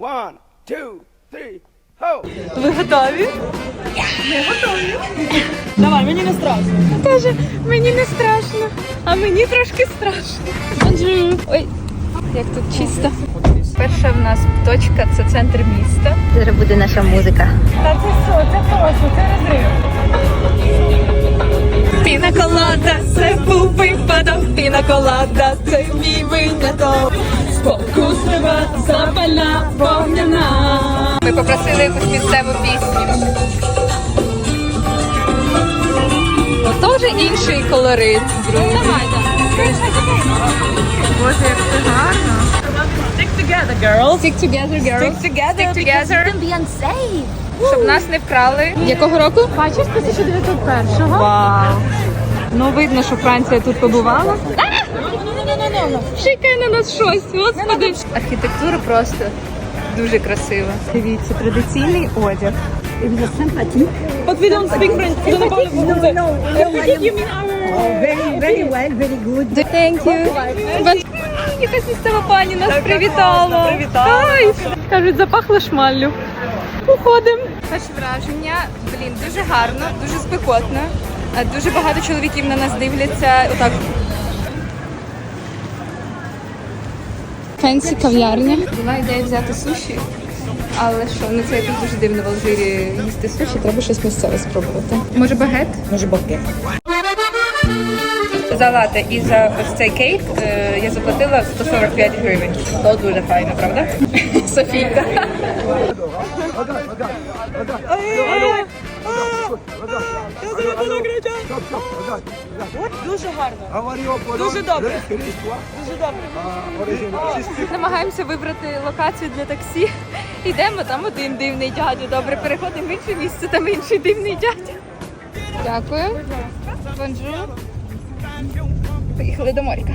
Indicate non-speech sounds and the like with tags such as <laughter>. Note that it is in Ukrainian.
One, two, three, ho! Ви готові? Ми готові. Давай, мені не страшно. Каже, мені не страшно, а мені трошки страшно. Ой, як тут чисто. Перша в нас точка це центр міста. Зараз буде наша музика. Та це що? Це просто, це розрив. Піна колада, це був випадок. Піна колада, це мій виняток. Спокуслива, запальна, вогняна. Ми попросили якусь місцеву пісню. Ну, теж інший колорит. Давайте. Боже, як це гарно. Stick together, girls. Stick together, girls. Stick together, Stick together. Beyoncé. Щоб нас не вкрали. Якого року? Бачиш, 1901-го. Вау. Ну, видно, що Франція тут побувала. Шикає на нас щось, господи. Архітектура просто дуже красива. Дивіться, традиційний одяг. But we don't speak French. We don't know No, no. Oh, very, very well, very good. Thank you. But... Якась місцева пані нас привітала. Привітала. Кажуть, запахло шмаллю. Уходимо. Перше враження, блін, дуже гарно, дуже спекотно. Е, Дуже багато чоловіків на нас дивляться. Отак. Фенсі кав'ярня. Була ідея взяти суші. Але що, ну це якось дуже дивно в Алжирі їсти суші, треба щось місцеве спробувати. Може багет? Може, боки. За лате і за ось цей кейк е, я заплатила 145 гривень. То дуже файно, правда? <laughs> Софійка. Дуже добре. Дуже добре. Намагаємося вибрати локацію для таксі. Йдемо, там один дивний дядя. Добре, переходимо в інше місце, там інший дивний дядя. Дякую. Бонжур. Поїхали до моріка.